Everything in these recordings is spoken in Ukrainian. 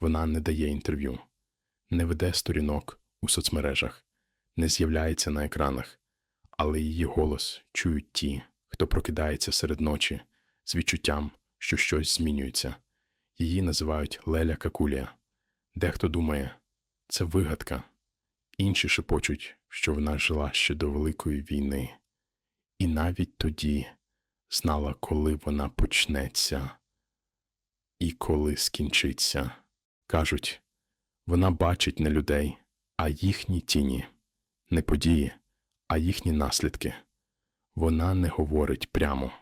Вона не дає інтерв'ю, не веде сторінок у соцмережах, не з'являється на екранах, але її голос чують ті, хто прокидається серед ночі з відчуттям, що щось змінюється. Її називають Леля Какулія. Дехто думає, це вигадка. Інші шепочуть, що вона жила ще до Великої війни, і навіть тоді знала, коли вона почнеться і коли скінчиться. Кажуть, вона бачить не людей, а їхні тіні, не події, а їхні наслідки. Вона не говорить прямо,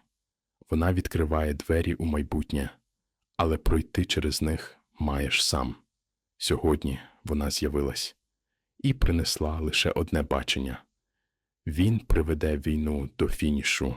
вона відкриває двері у майбутнє, але пройти через них маєш сам. Сьогодні вона з'явилась і принесла лише одне бачення він приведе війну до фінішу.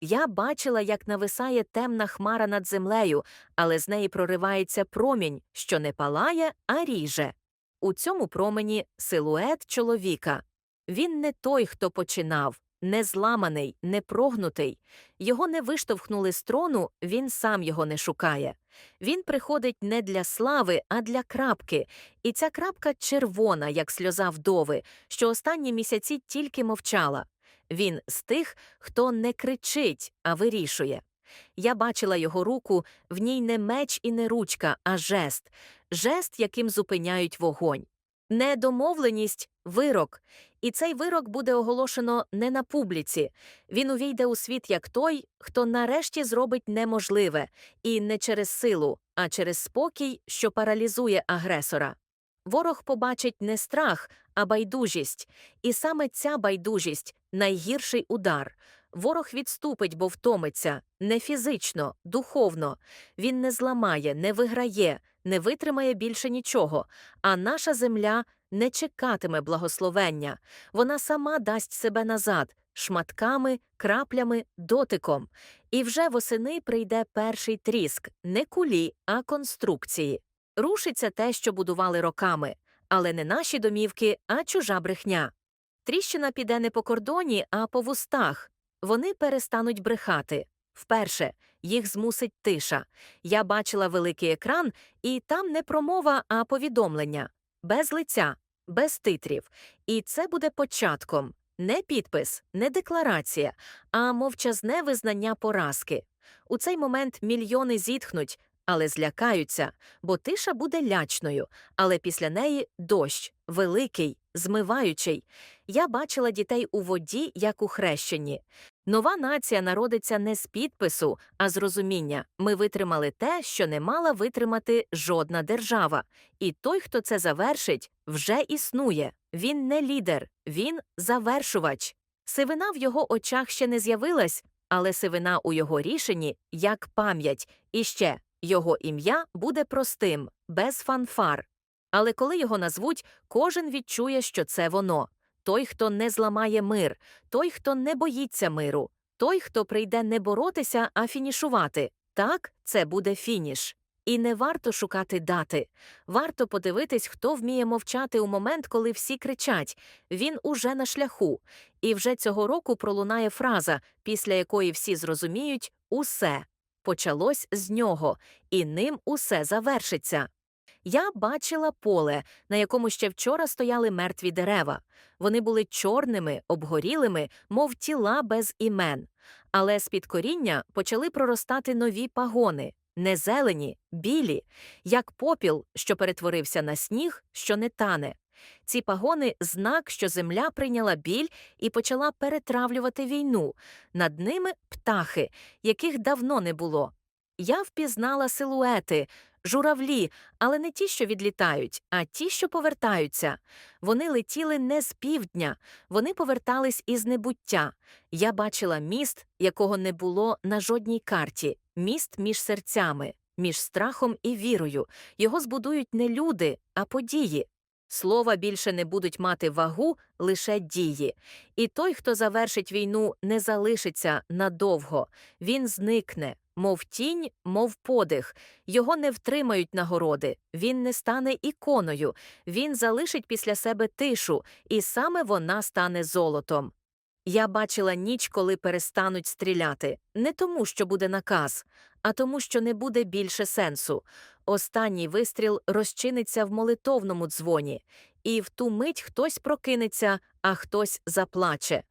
Я бачила, як нависає темна хмара над землею, але з неї проривається промінь, що не палає, а ріже. У цьому промені силует чоловіка. Він не той, хто починав, не зламаний, не прогнутий. Його не виштовхнули з трону, він сам його не шукає. Він приходить не для слави, а для крапки. І ця крапка червона, як сльоза вдови, що останні місяці тільки мовчала. Він з тих, хто не кричить, а вирішує. Я бачила його руку, в ній не меч і не ручка, а жест, жест, яким зупиняють вогонь. Недомовленість вирок. І цей вирок буде оголошено не на публіці. Він увійде у світ як той, хто нарешті зробить неможливе, і не через силу, а через спокій, що паралізує агресора. Ворог побачить не страх, а байдужість. І саме ця байдужість найгірший удар. Ворог відступить, бо втомиться не фізично, духовно. Він не зламає, не виграє, не витримає більше нічого. А наша земля не чекатиме благословення. Вона сама дасть себе назад шматками, краплями, дотиком. І вже восени прийде перший тріск не кулі, а конструкції. Рушиться те, що будували роками, але не наші домівки, а чужа брехня. Тріщина піде не по кордоні, а по вустах. Вони перестануть брехати. Вперше їх змусить тиша. Я бачила великий екран, і там не промова, а повідомлення без лиця, без титрів. І це буде початком не підпис, не декларація, а мовчазне визнання поразки. У цей момент мільйони зітхнуть, але злякаються, бо тиша буде лячною, але після неї дощ, великий, змиваючий. Я бачила дітей у воді, як у хрещенні. Нова нація народиться не з підпису, а з розуміння. Ми витримали те, що не мала витримати жодна держава. І той, хто це завершить, вже існує. Він не лідер, він завершувач. Сивина в його очах ще не з'явилась, але сивина у його рішенні як пам'ять. І ще його ім'я буде простим, без фанфар. Але коли його назвуть, кожен відчує, що це воно той, хто не зламає мир, той, хто не боїться миру, той, хто прийде не боротися, а фінішувати. Так, це буде фініш. І не варто шукати дати. Варто подивитись, хто вміє мовчати у момент, коли всі кричать він уже на шляху. І вже цього року пролунає фраза, після якої всі зрозуміють усе. Почалось з нього, і ним усе завершиться. Я бачила поле, на якому ще вчора стояли мертві дерева. Вони були чорними, обгорілими, мов тіла без імен. Але з-під коріння почали проростати нові пагони, не зелені, білі, як попіл, що перетворився на сніг, що не тане. Ці пагони знак, що земля прийняла біль і почала перетравлювати війну. Над ними птахи, яких давно не було. Я впізнала силуети, журавлі, але не ті, що відлітають, а ті, що повертаються. Вони летіли не з півдня, вони повертались із небуття. Я бачила міст, якого не було на жодній карті, міст між серцями, між страхом і вірою. Його збудують не люди, а події. Слова більше не будуть мати вагу, лише дії. І той, хто завершить війну, не залишиться надовго, він зникне, мов тінь, мов подих. Його не втримають нагороди, він не стане іконою, він залишить після себе тишу, і саме вона стане золотом. Я бачила ніч, коли перестануть стріляти, не тому, що буде наказ, а тому, що не буде більше сенсу. Останній вистріл розчиниться в молитовному дзвоні, і в ту мить хтось прокинеться, а хтось заплаче.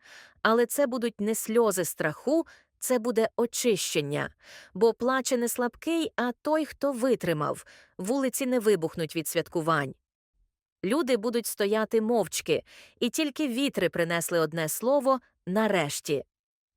Але це будуть не сльози страху, це буде очищення. Бо плаче не слабкий, а той, хто витримав. Вулиці не вибухнуть від святкувань. Люди будуть стояти мовчки, і тільки вітри принесли одне слово нарешті.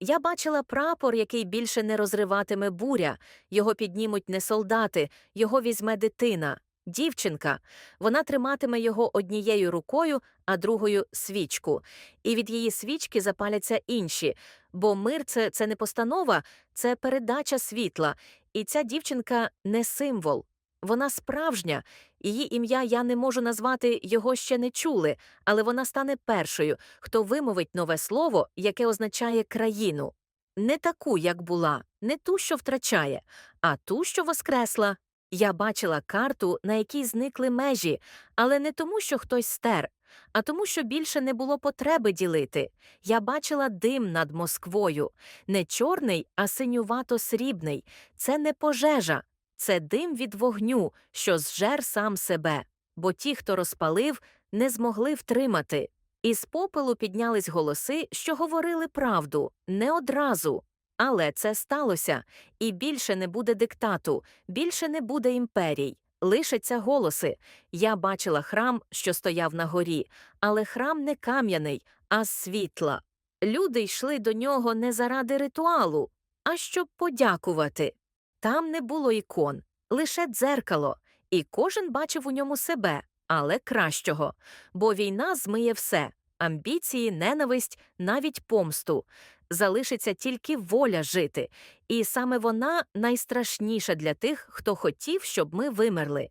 Я бачила прапор, який більше не розриватиме буря, його піднімуть не солдати, його візьме дитина, дівчинка. Вона триматиме його однією рукою, а другою свічку. І від її свічки запаляться інші. Бо мир це, це не постанова, це передача світла. І ця дівчинка не символ. Вона справжня. Її ім'я я не можу назвати, його ще не чули, але вона стане першою, хто вимовить нове слово, яке означає країну. Не таку, як була, не ту, що втрачає, а ту, що воскресла. Я бачила карту, на якій зникли межі, але не тому, що хтось стер, а тому, що більше не було потреби ділити. Я бачила дим над Москвою. Не чорний, а синювато-срібний. Це не пожежа, це дим від вогню, що зжер сам себе. Бо ті, хто розпалив, не змогли втримати. Із попелу піднялись голоси, що говорили правду, не одразу. Але це сталося, і більше не буде диктату, більше не буде імперій. Лишаться голоси. Я бачила храм, що стояв на горі, але храм не кам'яний, а з світла. Люди йшли до нього не заради ритуалу, а щоб подякувати. Там не було ікон, лише дзеркало, і кожен бачив у ньому себе, але кращого. Бо війна змиє все амбіції, ненависть, навіть помсту. Залишиться тільки воля жити, і саме вона найстрашніша для тих, хто хотів, щоб ми вимерли.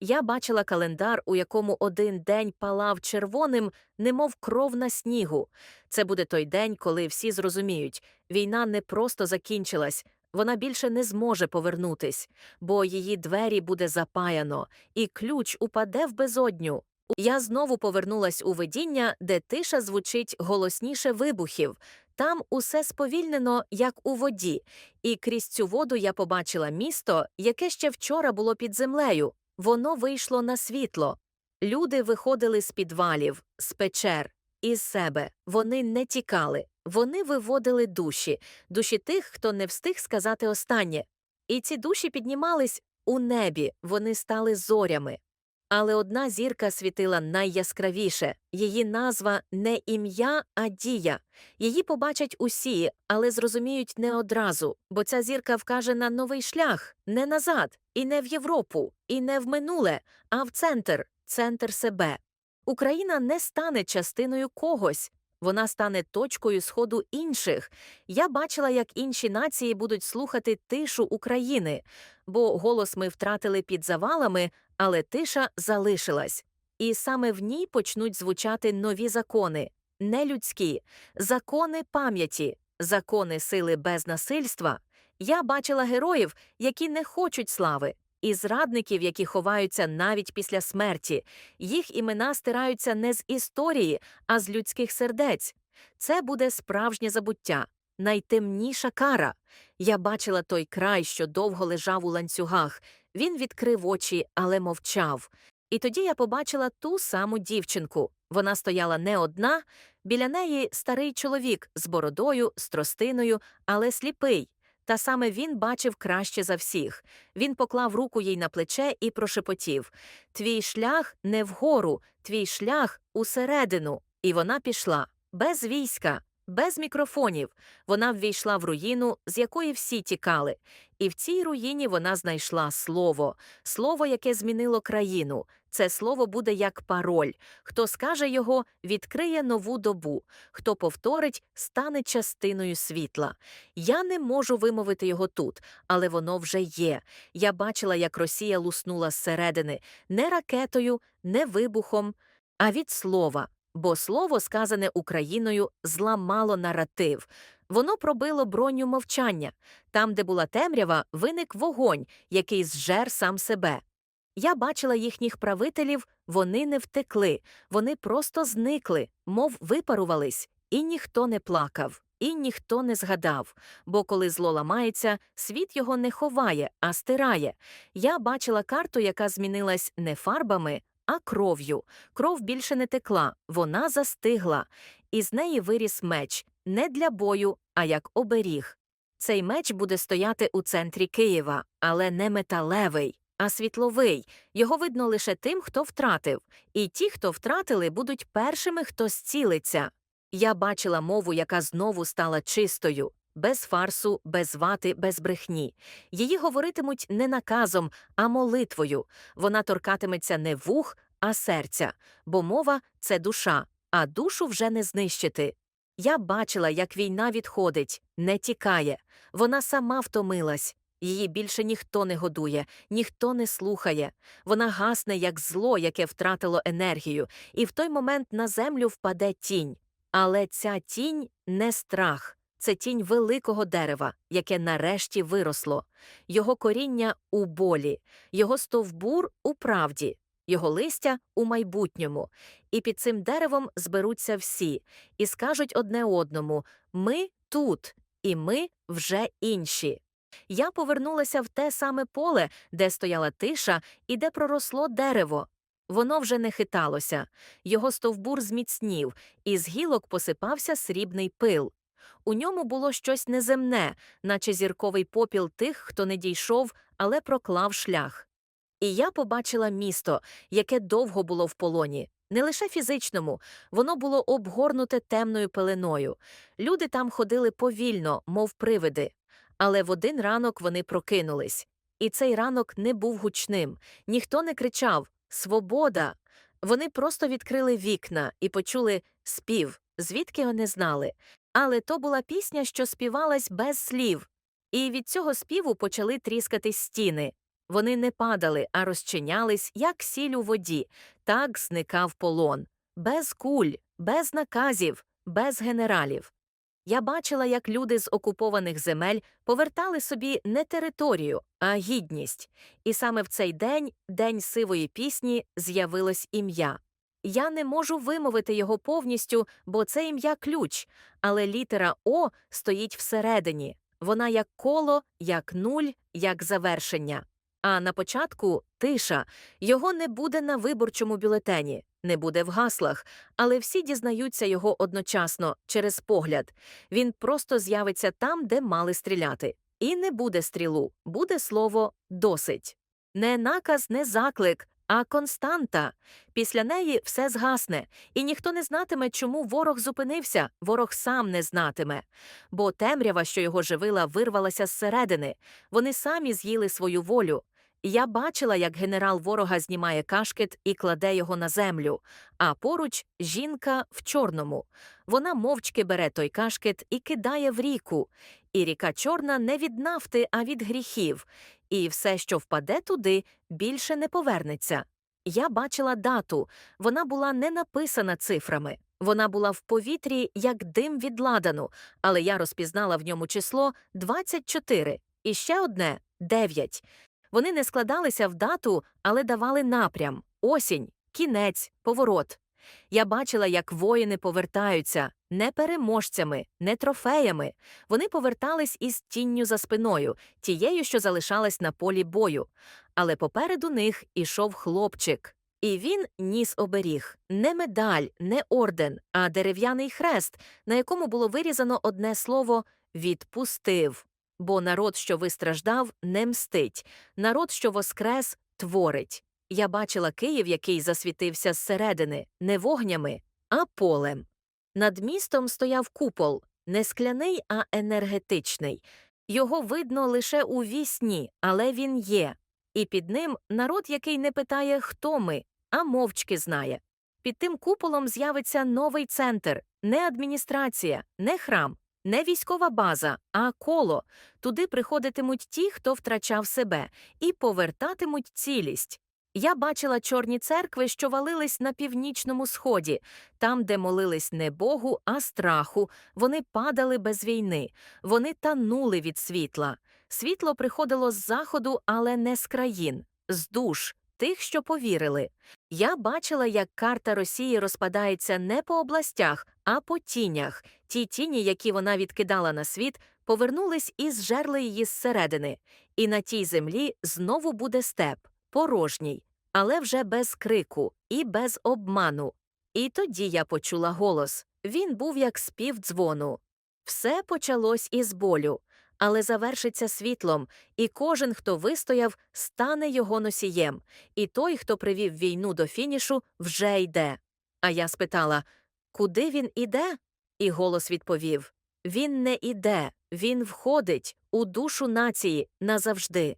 Я бачила календар, у якому один день палав червоним, немов кров на снігу. Це буде той день, коли всі зрозуміють, війна не просто закінчилась, вона більше не зможе повернутись, бо її двері буде запаяно, і ключ упаде в безодню. Я знову повернулась у видіння, де тиша звучить голосніше вибухів. Там усе сповільнено, як у воді, і крізь цю воду я побачила місто, яке ще вчора було під землею. Воно вийшло на світло. Люди виходили з підвалів, з печер, із себе. Вони не тікали. Вони виводили душі, душі тих, хто не встиг сказати останнє. І ці душі піднімались у небі, вони стали зорями. Але одна зірка світила найяскравіше її назва не ім'я, а дія. Її побачать усі, але зрозуміють не одразу, бо ця зірка вкаже на новий шлях, не назад, і не в Європу, і не в минуле, а в центр, центр себе. Україна не стане частиною когось. Вона стане точкою сходу інших. Я бачила, як інші нації будуть слухати тишу України, бо голос ми втратили під завалами, але тиша залишилась. І саме в ній почнуть звучати нові закони, нелюдські, закони пам'яті, закони сили без насильства. Я бачила героїв, які не хочуть слави, і зрадників, які ховаються навіть після смерті. Їх імена стираються не з історії, а з людських сердець. Це буде справжнє забуття, найтемніша кара. Я бачила той край, що довго лежав у ланцюгах. Він відкрив очі, але мовчав. І тоді я побачила ту саму дівчинку. Вона стояла не одна, біля неї старий чоловік з бородою, з тростиною, але сліпий. Та саме він бачив краще за всіх. Він поклав руку їй на плече і прошепотів Твій шлях не вгору, твій шлях усередину. І вона пішла без війська, без мікрофонів. Вона ввійшла в руїну, з якої всі тікали. І в цій руїні вона знайшла слово, слово, яке змінило країну. Це слово буде як пароль. Хто скаже його, відкриє нову добу. Хто повторить, стане частиною світла. Я не можу вимовити його тут, але воно вже є. Я бачила, як Росія луснула зсередини не ракетою, не вибухом, а від слова. Бо слово, сказане Україною, зламало наратив. Воно пробило броню мовчання. Там, де була темрява, виник вогонь, який зжер сам себе. Я бачила їхніх правителів, вони не втекли, вони просто зникли, мов випарувались, і ніхто не плакав. і ніхто не згадав, бо коли зло ламається, світ його не ховає, а стирає. Я бачила карту, яка змінилась не фарбами, а кров'ю. Кров більше не текла, вона застигла. І з неї виріс меч не для бою, а як оберіг. Цей меч буде стояти у центрі Києва, але не металевий, а світловий. Його видно лише тим, хто втратив. І ті, хто втратили, будуть першими, хто зцілиться. Я бачила мову, яка знову стала чистою, без фарсу, без вати, без брехні. Її говоритимуть не наказом, а молитвою. Вона торкатиметься не вух, а серця, бо мова це душа, а душу вже не знищити. Я бачила, як війна відходить, не тікає. Вона сама втомилась. Її більше ніхто не годує, ніхто не слухає. Вона гасне, як зло, яке втратило енергію, і в той момент на землю впаде тінь. Але ця тінь не страх, це тінь великого дерева, яке нарешті виросло. Його коріння у болі, його стовбур у правді, його листя у майбутньому. І під цим деревом зберуться всі і скажуть одне одному Ми тут, і ми вже інші. Я повернулася в те саме поле, де стояла тиша і де проросло дерево. Воно вже не хиталося, його стовбур зміцнів, і з гілок посипався срібний пил. У ньому було щось неземне, наче зірковий попіл тих, хто не дійшов, але проклав шлях. І я побачила місто, яке довго було в полоні. Не лише фізичному, воно було обгорнуте темною пеленою. Люди там ходили повільно, мов привиди. Але в один ранок вони прокинулись. І цей ранок не був гучним. Ніхто не кричав Свобода! Вони просто відкрили вікна і почули спів, звідки вони знали. Але то була пісня, що співалась без слів. І від цього співу почали тріскатись стіни. Вони не падали, а розчинялись, як сіль у воді. Так зникав полон. Без куль, без наказів, без генералів. Я бачила, як люди з окупованих земель повертали собі не територію, а гідність. І саме в цей день, день сивої пісні, з'явилось ім'я. Я не можу вимовити його повністю, бо це ім'я ключ, але літера О стоїть всередині. Вона як коло, як нуль, як завершення. А на початку тиша. Його не буде на виборчому бюлетені, не буде в гаслах, але всі дізнаються його одночасно через погляд. Він просто з'явиться там, де мали стріляти. І не буде стрілу, буде слово досить. Не наказ, не заклик, а константа. Після неї все згасне, і ніхто не знатиме, чому ворог зупинився, ворог сам не знатиме. Бо темрява, що його живила, вирвалася зсередини. Вони самі з'їли свою волю. Я бачила, як генерал ворога знімає кашкет і кладе його на землю, а поруч жінка в чорному. Вона мовчки бере той кашкет і кидає в ріку. І ріка чорна не від нафти, а від гріхів. І все, що впаде туди, більше не повернеться. Я бачила дату. Вона була не написана цифрами. Вона була в повітрі, як дим від ладану, але я розпізнала в ньому число 24 і ще одне 9. Вони не складалися в дату, але давали напрям осінь, кінець, поворот. Я бачила, як воїни повертаються не переможцями, не трофеями. Вони повертались із тінню за спиною, тією, що залишалась на полі бою. Але попереду них ішов хлопчик. І він ніс оберіг не медаль, не орден, а дерев'яний хрест, на якому було вирізано одне слово відпустив. Бо народ, що вистраждав, не мстить, народ, що воскрес, творить. Я бачила Київ, який засвітився зсередини, не вогнями, а полем. Над містом стояв купол, не скляний, а енергетичний. Його видно лише у вісні, але він є. І під ним народ, який не питає, хто ми, а мовчки знає. Під тим куполом з'явиться новий центр, не адміністрація, не храм, не військова база, а коло. Туди приходитимуть ті, хто втрачав себе, і повертатимуть цілість. Я бачила чорні церкви, що валились на північному сході, там, де молились не Богу, а страху. Вони падали без війни, вони танули від світла. Світло приходило з заходу, але не з країн, з душ, тих, що повірили. Я бачила, як карта Росії розпадається не по областях, а по тінях. Ті тіні, які вона відкидала на світ, повернулись і зжерли її зсередини. І на тій землі знову буде степ, порожній, але вже без крику і без обману. І тоді я почула голос. Він був як спів дзвону. Все почалось із болю, але завершиться світлом, і кожен, хто вистояв, стане його носієм, і той, хто привів війну до фінішу, вже йде. А я спитала куди він іде? І голос відповів Він не іде, він входить у душу нації назавжди.